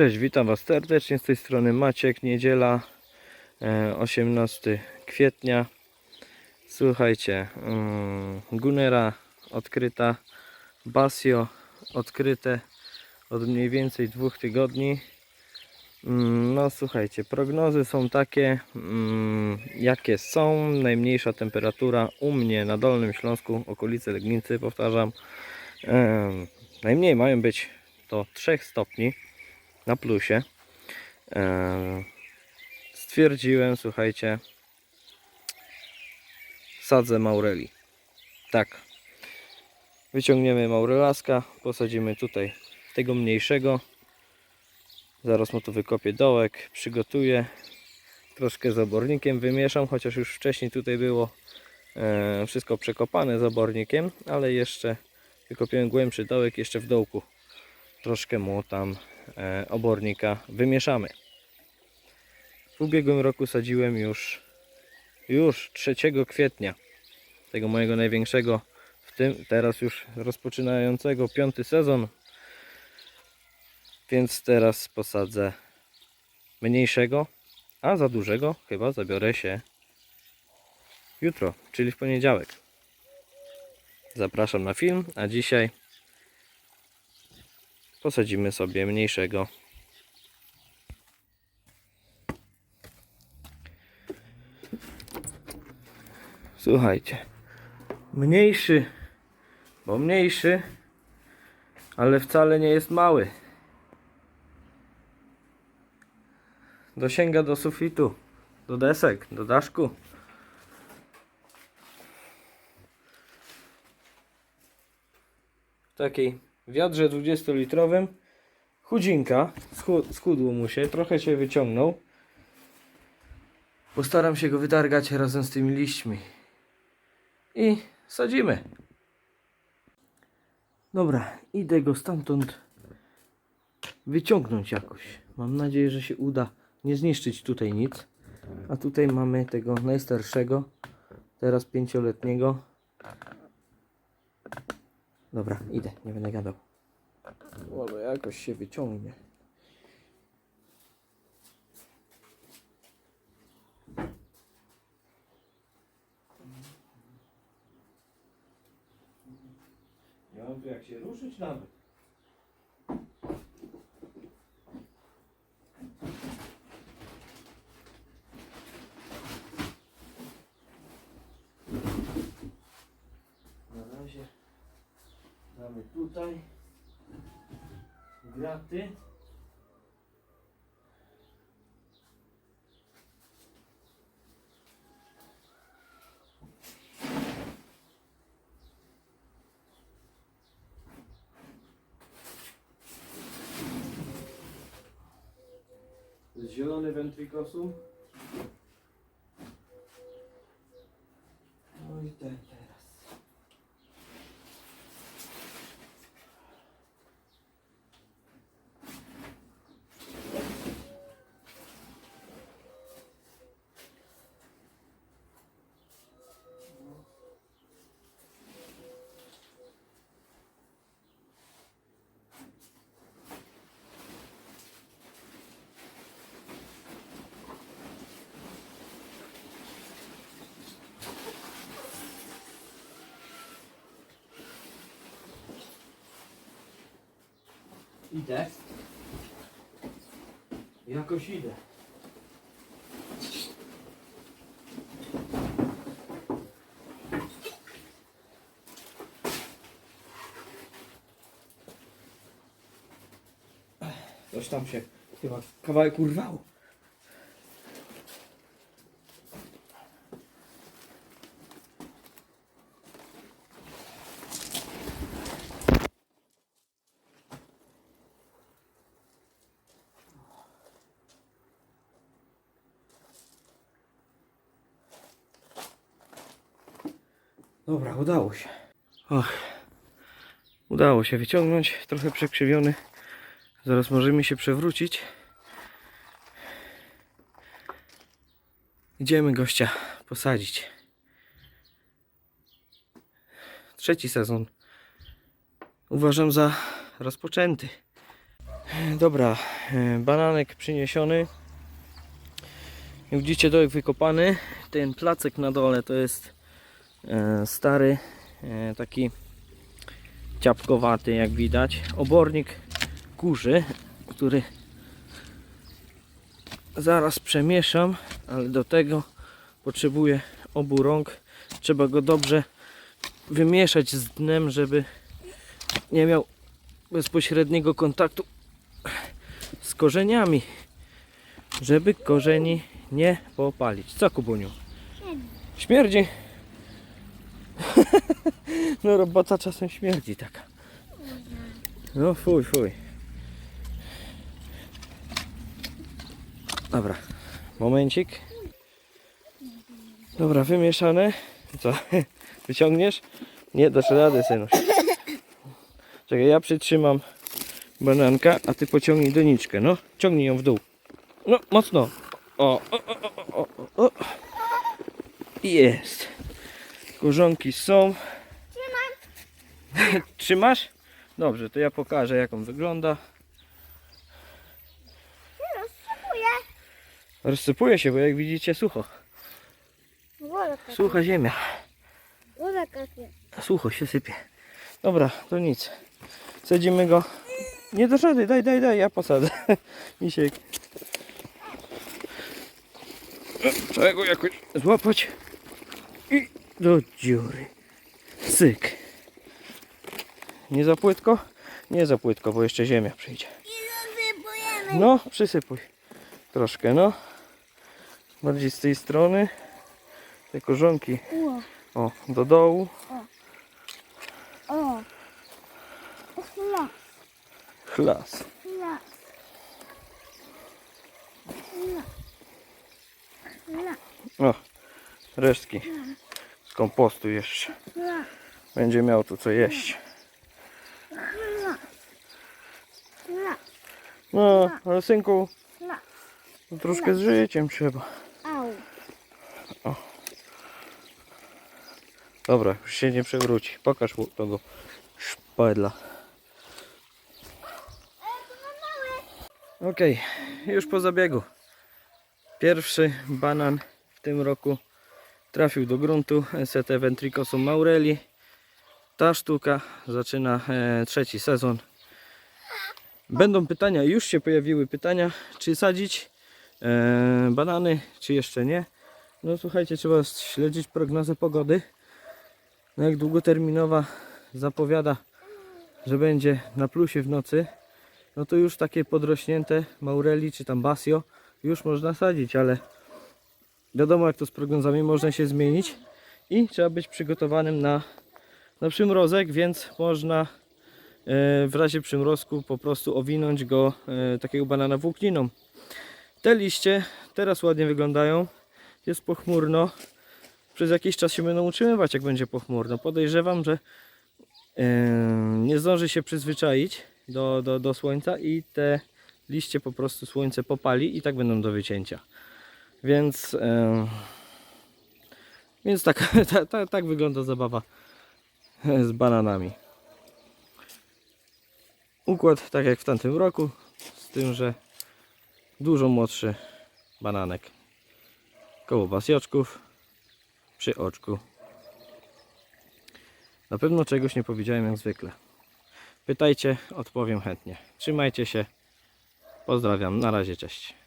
Cześć, witam Was serdecznie z tej strony Maciek, niedziela e, 18 kwietnia. Słuchajcie, mm, Gunera odkryta, Basio odkryte od mniej więcej dwóch tygodni. Mm, No słuchajcie, prognozy są takie, mm, jakie są. Najmniejsza temperatura u mnie na Dolnym Śląsku, okolice Legnicy, powtarzam. Em, najmniej mają być do 3 stopni na plusie. Em, Stwierdziłem, słuchajcie, sadzę maureli. Tak. Wyciągniemy maurelaska, posadzimy tutaj tego mniejszego. Zaraz mu tu wykopię dołek, przygotuję. Troszkę z obornikiem wymieszam, chociaż już wcześniej tutaj było e, wszystko przekopane z obornikiem, ale jeszcze wykopiłem głębszy dołek jeszcze w dołku. Troszkę mu tam e, obornika wymieszamy. W ubiegłym roku sadziłem już już 3 kwietnia tego mojego największego w tym teraz już rozpoczynającego piąty sezon więc teraz posadzę mniejszego a za dużego chyba zabiorę się jutro czyli w poniedziałek zapraszam na film a dzisiaj posadzimy sobie mniejszego. Słuchajcie, mniejszy, bo mniejszy, ale wcale nie jest mały. Dosięga do sufitu, do desek, do daszku. Takiej wiadrze 20-litrowym. Chudzinka, schu- schudło mu się, trochę się wyciągnął. Postaram się go wytargać razem z tymi liśćmi. I sadzimy. Dobra, idę go stamtąd wyciągnąć jakoś. Mam nadzieję, że się uda nie zniszczyć tutaj nic. A tutaj mamy tego najstarszego, teraz pięcioletniego. Dobra, idę, nie będę gadał. Może jakoś się wyciągnie. Nie mam tu jak się ruszyć nawet. Na razie damy tutaj graty. Zielony ventricosum. No i ten teraz. Idę. Jakoś idę. Coś tam się chyba kawałek urwało. Dobra, udało się. Och, udało się wyciągnąć. Trochę przekrzywiony. Zaraz możemy się przewrócić. Idziemy gościa posadzić. Trzeci sezon uważam za rozpoczęty. Dobra, e, bananek przyniesiony. Widzicie dołek wykopany. Ten placek na dole to jest stary, e, taki ciapkowaty jak widać. Obornik kurzy, który zaraz przemieszam, ale do tego potrzebuję obu rąk. Trzeba go dobrze wymieszać z dnem, żeby nie miał bezpośredniego kontaktu z korzeniami, żeby korzeni nie popalić. Co Kubuniu? Śmierdzi. No robota czasem śmierdzi taka. No fuj, fuj. Dobra, momencik. Dobra, wymieszane. Co? Wyciągniesz? Nie, dasz radę, synuś. Czekaj, ja przytrzymam bananka, a ty pociągnij doniczkę, no. Ciągnij ją w dół. No, mocno. O, o, o, o, o, o. Jest. Korzonki są. Trzymam. Trzymasz? Dobrze, to ja pokażę jak on wygląda. Rozsypuję. Rozsypuje się, bo jak widzicie sucho. Sucha ziemia. Sucho się sypie. Dobra, to nic. Sadzimy go. Nie do żady, daj, daj, daj, ja posadzę. Misiek. Trzeba go jakoś złapać. I do dziury. Syk. Nie za płytko? Nie za płytko, bo jeszcze ziemia przyjdzie. No, przysypuj. Troszkę, no. Bardziej z tej strony. Te korzonki. O, do dołu. o. Chla, Chlas. chla. Chla. Chla, O, resztki z kompostu jeszcze. Będzie miał tu co jeść. No, ale synku, to troszkę z życiem trzeba. Au. Dobra, już się nie przewróci. Pokaż mu tego szpadla. Okej, już po zabiegu. Pierwszy banan w tym roku trafił do gruntu ST Ventricosum maureli. Ta sztuka zaczyna e, trzeci sezon. Będą pytania, już się pojawiły pytania, czy sadzić e, banany, czy jeszcze nie. No słuchajcie, trzeba śledzić prognozę pogody. No jak długoterminowa zapowiada, że będzie na plusie w nocy, no to już takie podrośnięte maureli czy tam basio już można sadzić, ale wiadomo jak to z prognozami można się zmienić i trzeba być przygotowanym na, na przymrozek, więc można e, w razie przymrozku po prostu owinąć go e, takiego banana włókniną. Te liście teraz ładnie wyglądają, jest pochmurno, przez jakiś czas się będą utrzymywać, jak będzie pochmurno. Podejrzewam, że e, nie zdąży się przyzwyczaić do, do, do słońca i te liście po prostu słońce popali i tak będą do wycięcia. Więc, e, więc tak, ta, ta, tak wygląda zabawa z bananami. Układ tak jak w tamtym roku, z tym, że dużo młodszy bananek koło basjoczków przy oczku. Na pewno czegoś nie powiedziałem jak zwykle. Pytajcie, odpowiem chętnie. Trzymajcie się. Pozdrawiam. Na razie, cześć.